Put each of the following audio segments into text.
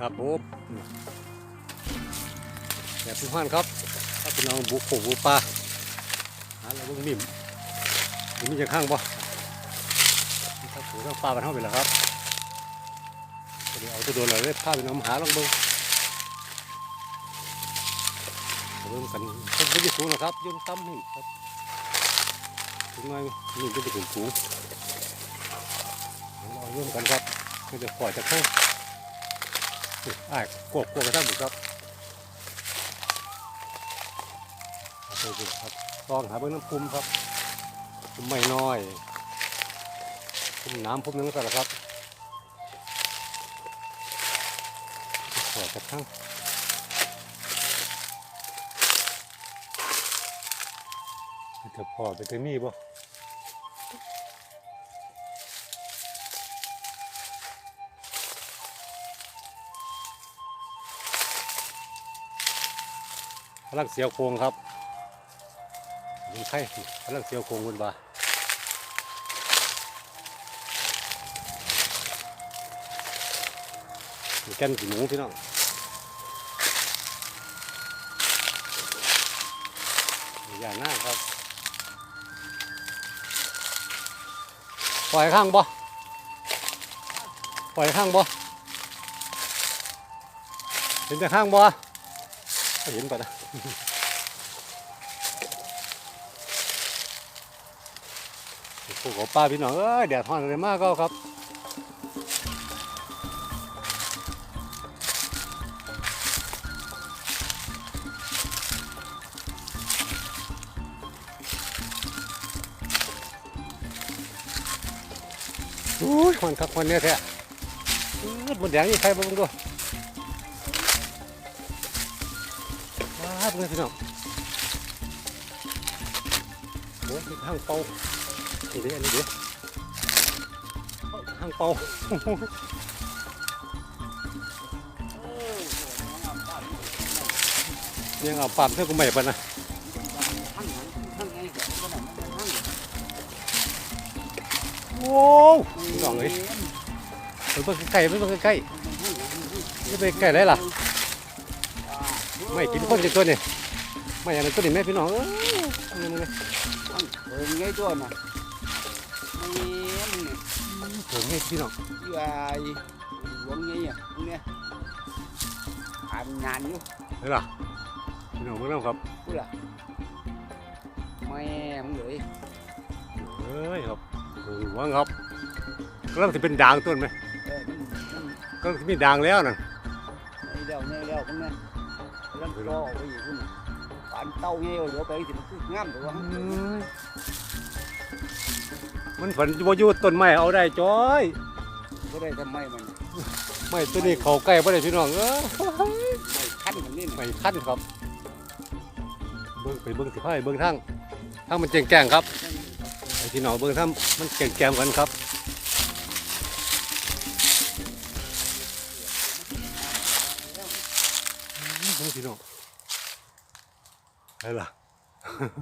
ครับผมแบบทุกท่านครับถ้าพี่น้องบุกโขบุกปลาหาอะไรเบ้างนิ่มมันมีจะข้างบ่นี่ครับถือต้องปลาไปเท่าไปแล้วครับเดี๋ยวเอาตัวโดนเลยพาพี่น้องหาลองเบิ่งเอาเบิ่งกันต้นไม่ได้สูงนะครับยืนต่ำนี่ครับถึงไงนี่ก็จะถึงสูงเอาเริ่มกันครับก็จะปล่อยจากข้าง อ้ายกวกกวกกระทั่งบุกครับไปดูครับลองหาเบื้องน้ำพุ่มครับพุ่มไม่น้อยพุ่มน้ำพุ่มนึงก็แล้วครับขอดกระทั่งจะพอไปถึงนี่บ่ พลังเสียวโครงครับมันไข่พลังเสียวโครงบนบ่าแกันสีหมูพี่น้องอย่าหน้าครับปล่อยข้างบ่ปล่อยข้างบ่เห็นแต่ข้างบ่ เห็นปะนะพวกของป้าพี่น้องเอ้ยแดดฮ้อนอะไรมากก็ครับอุ้ยมันคักมันเนี่ยแท้อื้หมดแดงนี่ใครบ้างดูว้า วเลยพี่น้องโอ้ยมีทางเป่านี่ดิอันนี้ดิทางเป่ายังเอาปั๊มเท่ากูใหม่ปะนะโอ้วพี่น้องเอ้ยไปเบิ่งใกล้ๆไปเบิ่งใกล้ๆนี่ไปใกล้ได้ล่ะ ไม่กินคนจังตัวนี่ไม่อย่างนั้นตัวนี้แม่พี่น้องเอ้ยนี่นี่เออไงตัวน่ะนี่มึงเนี่ยผมนี่พี่น้องอยู่ไอ้หวงไงอะมึงเนี่ยอ่านงานอยู่นี่ล่ะพี่น้องเบิ่งน้ำครับกูล่ะแม่มึงเลยเอ้ยครับโอ้โหว่างครับกำลังจะเป็นด่างต้นไหมกำลังจะมีด่างแล้วนั่นไอ้เดี่ยวเนี่เดี่ยวมึงเนี่ กำลังรอไปอยู่คุณน่ะปานเต้าเงี้ยเดี๋ยวไปสิมันคืองามตัวมันฝันบ่อยู่ต้นไม้เอาได้จ้อยก็ได้ทำไมมันไม่ตัวนี้เขาใกล้บ่ได้พี่น้องเอ้ยไม่ขั้นมันนี่น่ะไม่คันครับเบิ่งไปเบิ่งสิพาไปเบิ่งทางทางมันแจ้งแจ้งครับไอ้พี่น้องเบิ่งทางมันแจ้งแจ้งกันครับ เบิ่งพี่น้องอะไรล่ะ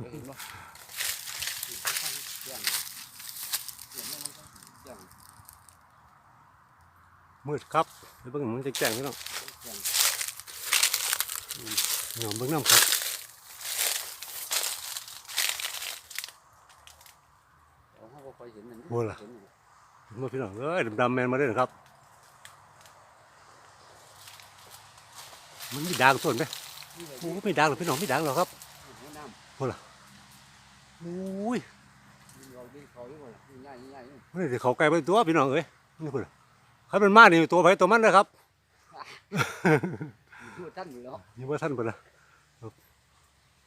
เห็นบ่อย่างอย่างนั้นมันก็อย่างมืดครับไปเบิ่งมันแจ้งแจ้งพี่น้องอย่างพี่น้องเบิ่งน้ำครับเอาเขาก็คอยเห็นมันโอ้ล่ะเห็นมันเมื่อพี่น้องเอ้ยดำๆแมนมาเด้อครับ มันมีด่างต้นไหมนี่เลยโอ้ไม่ด่างหรอกพี่น้องไม่ด่างหรอกครับหัวน้ำอุ้ยนี่เราดีเขาอยู่บ่ล่ะนี่ง่ายนี่ง่ายนี่มันสิเขาไกลไปตัวพี่น้องเอ้ยนี่พุ่นล่ะคันมันมานี่ตัวไผตัวมันนะครับอยู่ท่านอยู่แล้วนี่ว่าท่านพุ่นล่ะครับ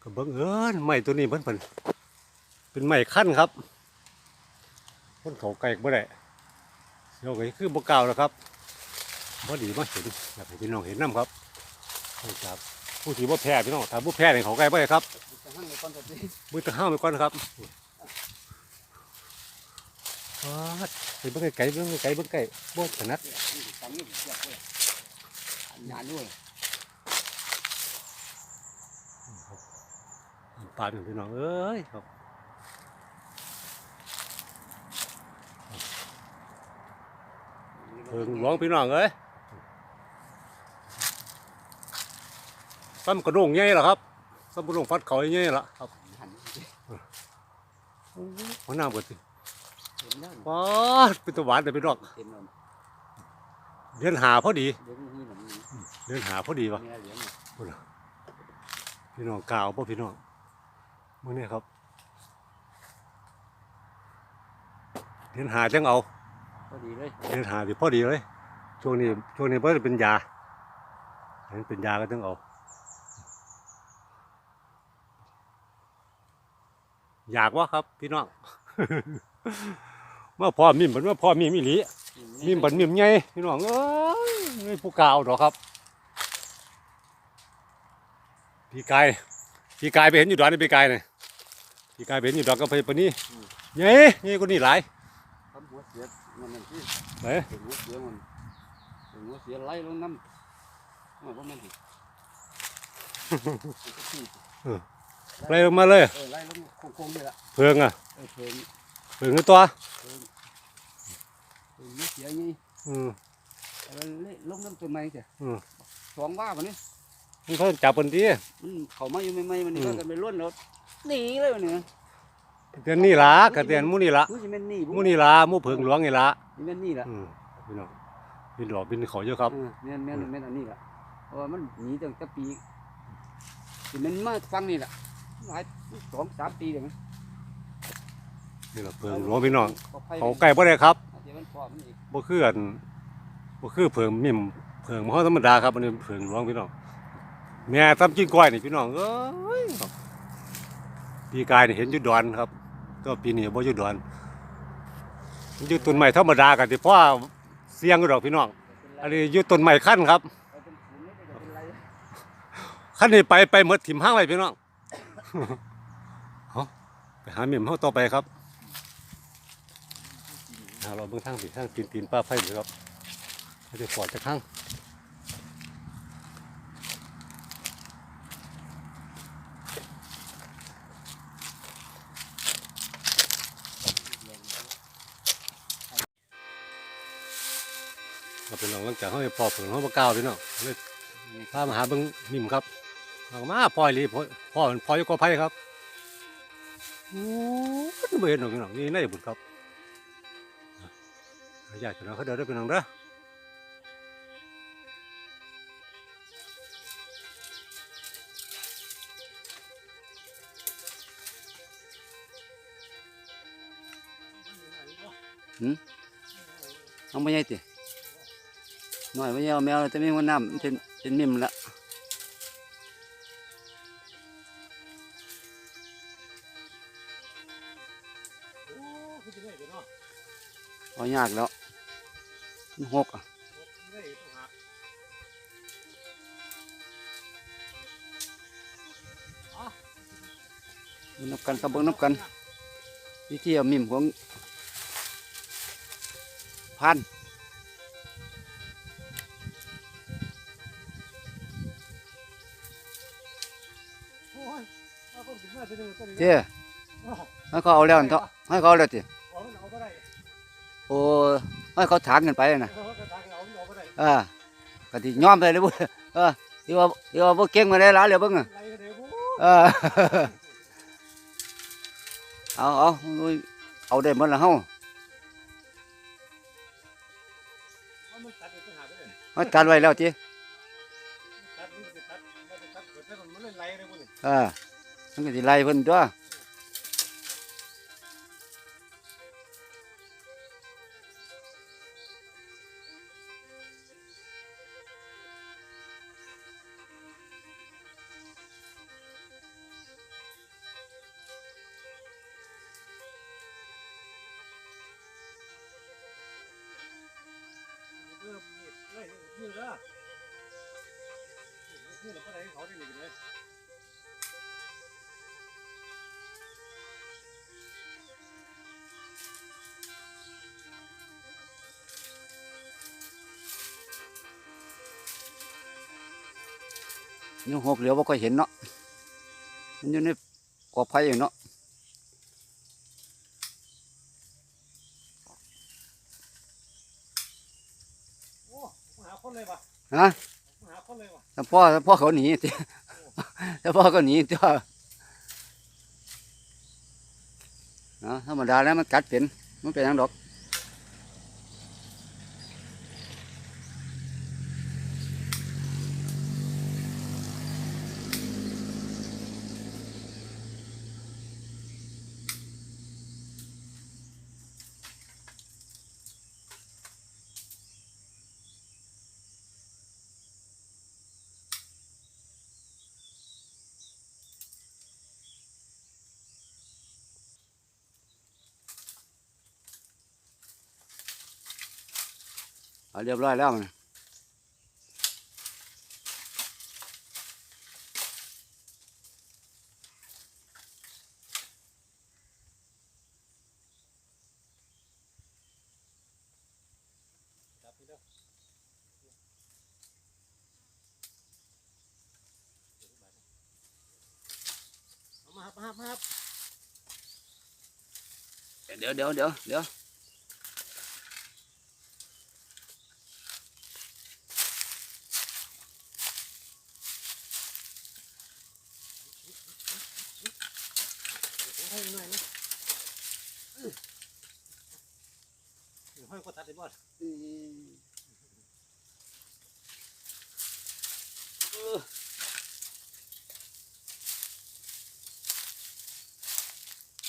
ก็บังเอิญไม้ตัวนี้มันเป็นเป็นไม้ขั้นครับคนเขาไกลบ่ได้เดี๋ยวก็คือบ่กล่าวแล้วครับบ่ดีมาเห็นอยากให้พี่น้องเห็นน้ำครับ ครับผู้ที่บ่แพ้พี่น้องถ้าบ่แพ้นี่เขาไกลบ่ได้ครับจะหั่นในก้อนตัวนี้มือตะห้าวไปก่อนนะครับว้าดไปเบิ่งไก่เบิ่งไก่เบิ่งไก่บ่ถนัดนี่ตังนี่เสียบเลยอันงานด้วยปลาหนึ่งพี่น้องเอ้ยครับเพิ่งหลวงพี่น้องเอ้ย ซ้ำกระโดงใหญ่ล่ะครับซ้ำกระโดงฟัดเขาใหญ่ล่ะครับหันหัวหน้าเบิดสิเต็มแล้วว้าดเป็นตะหวานแต่เป็นดอกเต็มแล้วเดือนหาพอดี เดี๋ยวนี้หนังนี้เดือนหาพอดีวะแม่เลี้ยงพี่น้องกล่าวป่ะพี่น้องมื่อนี้ครับเดือนหาจังเอาพอดีเลยเดือนหาดิพอดีเลยช่วงนี้ช่วงนี้เพิ่นเป็นยาเห็นเป็นยาก็ต้องเอา อยากวะครับ พี่น้อง เมื่อพ่อมิมเป็นว่าพ่อมิมอีหลีมิมเป็นมิมใหญ่พี่น้องเอ้ยไม่ผู้กล่าวดอกครับ พี่กายพี่กายไปเห็นอยู่ดอนนี่พี่กายเนี่ยพี่กายไปเห็นอยู่ดอนก็ไปปานนี้เย้เย้คนนี้หลายทำหัวเสียมันนั่นที่ไหนเป็นหัวเสียมันเป็นหัวเสียไล่ลงน้ำมันก็แม่นสิ ไล่ลงมาเลยเออไล่ลงโค้งๆนี่แหละเพิงอะเออเพิ่งเพิงในตัวเพิ่งเป็นหัวเสียนี่อืมเออเละลงน้ำต้นไม้จ้ะอืมสองว่าวันนี้มันเขาจับปันทีมันเข้ามาอยู่ใหม่ๆมันนี่อืก็มกันไปล้วนแล้วหนีเลยวันนี้เดือนนี้ละกระเดือนหมู่นี่ละกูจะแม่นหนีหมู่นี่ละหมู่เพิงหลวงนี่ละนี่แม่นนี่แหละอืมพี่น้องบินดอกบินเขาเยอะครับเออแม่นแม่นแม่นอันนี้แหละเพราะว่ามันหนีตั้งแต่ปีที่มันมาฟังนี่แหละ หลายสองสามปีเดี๋ยวมันนี่แหละเพิงหลวงพี่น้องเขาไปเขาใกล้บ่ได้ครับเดี๋ยวมันพอมันอีกบ่คืออันบ่คือเพิงมิมเพิงมันธรรมดาครับอันนี้เพิงหลวงพี่น้องแม่ทำกินก้อยนี่พี่น้องเอ้ยปีกายนี่เห็นอยู่ดอนครับ ก็ปีนี้บ่อยู่ดอนมันอยู่ต้นไม้ธรรมดากันที่พ่อเสียงอยู่ดอกพี่น้องอันนี้อยู่ต้นไม้ขั้นครับเอาเป็นศูนย์ไม่ได้เป็นไรขั้นนี้ไปไปหมดถิ่มห้างไว้พี่น้อง เอาไปหาเมียมเฮาต่อไปครับหาเราเบิ่งทางสิทางตีนตีนป้าไผ่เลยครับเขาจะปอดจากข้างเราเป็นหลังหลังจากเขาไปพอผึ่งเขาบ่กล้าวพี่น้องเลยพามาหาเบิ้องนิ่มครับ เอามาปล่อยเลยพ่อพ่อมันพ่อยกอไผ่ครับโอ้ยไม่เห็นหรอกพี่น้องนี่ในบุญครับอยากจะน้องเขาเดินได้เป็นน้องเด้อเอาไม่ใช่ติหน่อยไม่ใช่เอาแมวแต่ไม่หัวน้ำเป็นเป็นมิมละ ยากแล้วมันหกอะนับกันครับเบิ่งนับกันวิธีเอามิมของพันเจ้ให้เขาเอาแล้วเถอะให้เขาเอาแล้วติ โอ้ให้เขาถางกันไปนะเออกะทิย้อมไปเลยบุเออที่ว่าที่ว่าบ่เก่งมาได้หลายเลยเบิ่งอะเออเอาเอาโอ้ยเอาได้หมดแล้วเฮามาตัดไว้แล้วติเออมันก็สิไล่เพิ่นตัว นิ้วหกเหลียวบ่ค่อยเห็นเนาะมันอยู่ในกอไผ่อยู่เนาะหาคนเลยปะฮะหาคนเลยปะแต่พ่อแต่พ่อเขาหนีติแล้วพ่อก็หนีตัวเนาะธรรมดาแล้วมันกัดเป็นมันเป็นหยังดอก เอาเรียบร้อยแล้วมันจับนี่เด้อเอามาครับมาครับมาครับเดี๋ยวเดี๋ยวเดี๋ยวเดี๋ยว ให้หน่อยนะอื้อเดี๋ยวห้อยก็ตัดได้บ่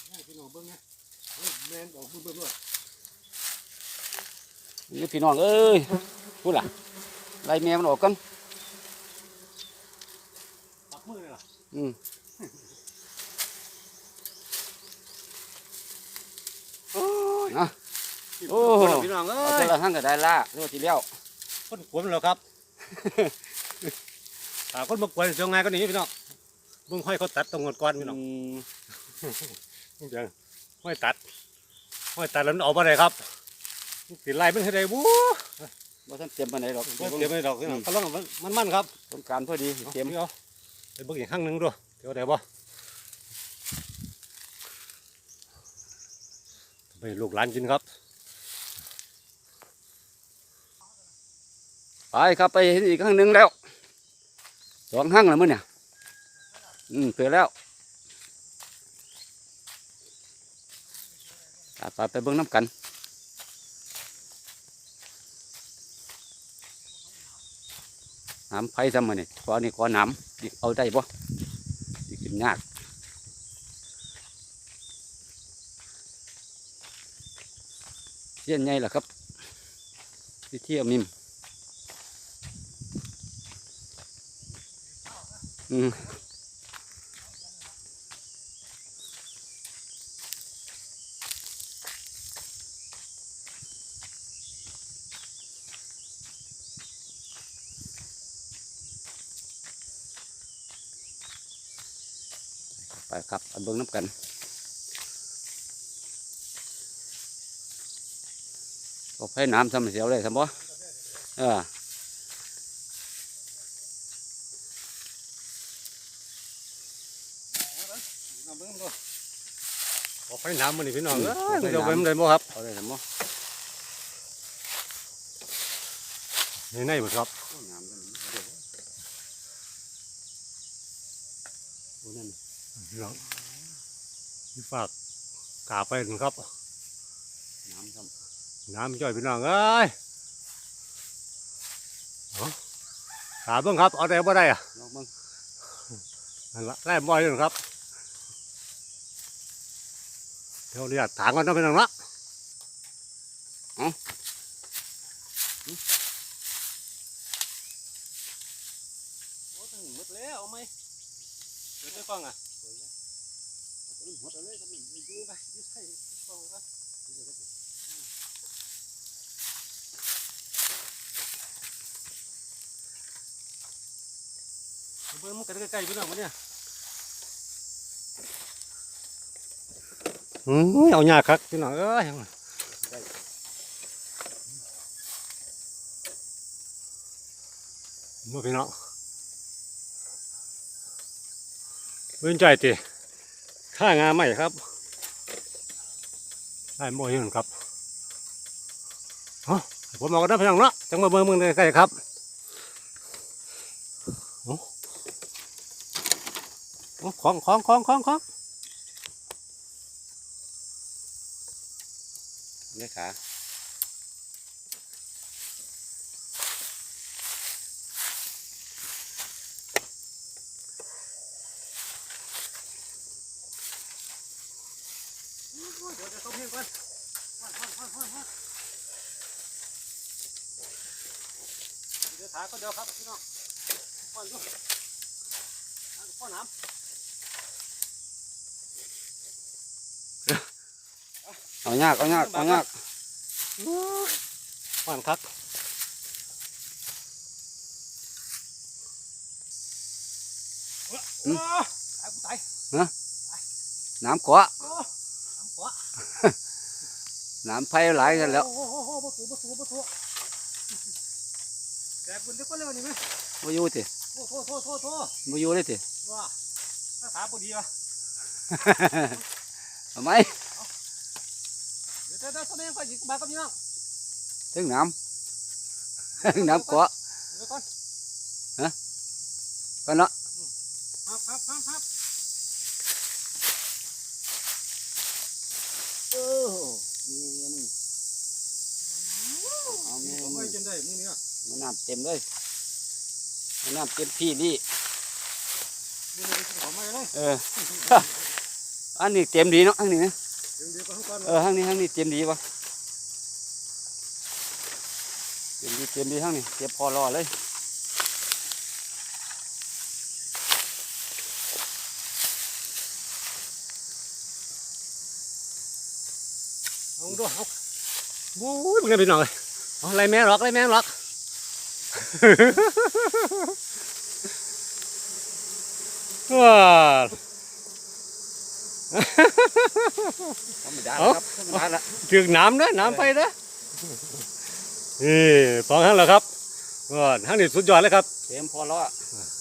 ให้พี่น้องเบิ่งนะเฮ้ยแมนออกมือเบิ่งด้วยนี่พี่น้องเอ้ยพูดล่ะไล่แม่มันออกกันปักมือเลยล่ะอืม โอ้ย นะ โอ้พี่น้องเอ้เอาแต่ยละหั่งก็ได้ละเรียกว่าทีเดียวคนขวนแล้วครับตาคนบกวนเสียงไงก็หนีพี่น้องเบิ่งห้อยเขาตัดตรงก่อนพี่น้องอืมเดี๋ยวห้อยตัดห้อยตัดแล้วมันออกมาได้ครับสิไล่มันให้ได้บู๊บ่ทันเตรียมปานใดดอกเดี๋ยวไม่ดอกพี่น้องเขาลองมันมันๆครับต้องการพอดีเอาเตรียมเดี๋ยวไปเบิ่งอีกข้างหนึงดูเดี๋ยวได้บ่ไปลูกหลานกินครับ ไปครับไปเห็นอีกครั้งหนึ่งแล้วสองหั่งแล้วมั้งเนี่ย อืมเผื่อแล้วไปไปไปเบิ่งน้ำกันน้ำไผ่ซ้ำมาเนี่ยขอนี่ขอน้ำอีกเอาได้ปะอีกกินยากเสี้ยนไงล่ะครับที่เที่ยวมิม อืมไปครับเอาเบิ้งน้ำกันก็ให้น้ำทำเสียวเลยสมบ่เออ ไฟน้ำมันนี่พี่น้องอืมเอ้ยขอไฟมันจะน้ำเว้นได้บ่ครับเอาเลยสมบ่ในในบ่ครับน้ำกันเอาเดี๋ยวโอ้นั่นพี่น้องนี่ฝากกาไปหนึ่งครับ น้ำทน้ำจ่อยพี่น้องเอ้ยเอากาเบิ่งครับ เอาได้บ่ได้อะำลองเบิ่งนั่นละไล่บ่อยอยู่ครับ เดี๋ยวเรียกถางกันนาะพี่น้องเนาะโอ้ถึงหมดแล้วเอาไหมเดี๋ยวได้ฟังอะหมดเลยครับนี่ดูไปดูใส่ฟังกันเบิ่งมันกันใกล้ๆพี่น้องมาเนี่ยอืม เอาหยาคักพี่น้องเอ้ยมาพี่น้องเบิ่งใจติข้างาใหม่ครับ ได้หมอยู่ครับเอ้าผมบอกกันนะพี่น้องเนาะจังมาเบิ่งมึงใกล้ๆครับของของของของของ นี่ขาเดี๋ยวจะต้มเพียงก่อนเดี๋ยวถาก็เดียวครับพี่น้องป้อนดูป้อนน้ำ เอายากเอายากเอายากป้อนครับอืมตายกูตายน้ำเกาะโอ้น้ำกว่าน้ำไผ่หลายกันแล้วโอ้โหโอ้โหประตูประตูประตูแกบุญเด็กก็เร็วนี่ไหมบ่อยู่ติโอ้โหโทษโทษโทษบ่อยู่เลยติว่าหน้าตาพอดีวะทำไม เดี๋ยวเดี๋ยวเดี๋ยวต้องค่อยหยิบมากับพี่น้องถึงน้ำถึงน้ำเกาะเดี๋ยวก่อนกันเนาะครับครับครับครับเออนี่นี่เอาแม่ผมมึไม่งกินได้มื้อนี้อะมันน้ำเต็มเลยมันน้ำเต็มพี่นี่เลยเออ อันนี้เต็มดีเนาะอันนี้นะ เดี๋ยวเดี๋ยวก่อนก่อนเออข้างนี้ข้างนี้เต็มดีปะเต็มดีเต็มดีข้างนี้เต็มพอรอเลยเอาดูเอาโอ้ยมันไงพี่น้องเลยเอาอะไรแม่หรอกอะไรแม่หรอกว้า ธรรมดาเอ้าครับธรรมดาละถึงน้ำนะน้ำไปนะนี่สองครั้งแล้วครับว่าทั้งนี้สุดยอดเลยครับเต็มพอรอ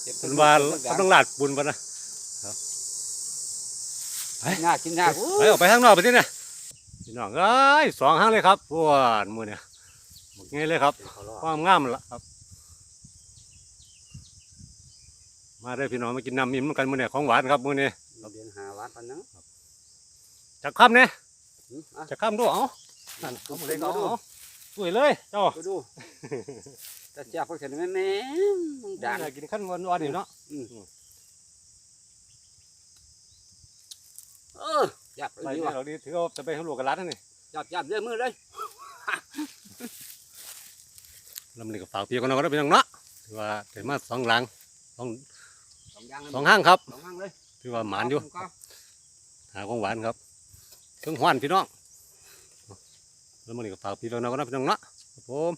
เต็มเป็นว่าเขาต้องลาดบุญปะนะยากกินยากไปออกไปข้างนอกไปที่นะพี่น้องเอ้ยสองครั้งเลยครับว้ามือเนี่ยหมดไงเลยครับเต็มพอรอความงามละครับ มาได้อพี่น้องมากินน้ำอิ่มกันมื้อเนี่ยของหวานครับมื้อนี้ เราเรียนหาวัดปันนังจักค่ำเนี่ยหืมอะจักค่ำดูเอานั่นเอาหมดเลยเอาเอาสวยเลยเจ้าไปดูแต่เจ้าพวกฉันแม่แม่มึงดังน่ากินขั้นวันวันๆนี่เนาะเออจับไปดีนี่ว่ะเราดีถือเอาจะไปข้างหลวงกันร้านนั่นนี่จับจับเรื่อยมือเลยลำนี้ก็ฝากพี่กันเอาก็ได้เป็นอย่างเนาะถือว่าเกิดมาสองหลังสองสองอย่างเลยสองห้างครับสองห้างเลย คือว่าหมานอยู่หาของหวานครับเครื่องหวานพี่น้องแล้วมันีก็ฝากพี่น้องนะพี่น้องเนาะครับผม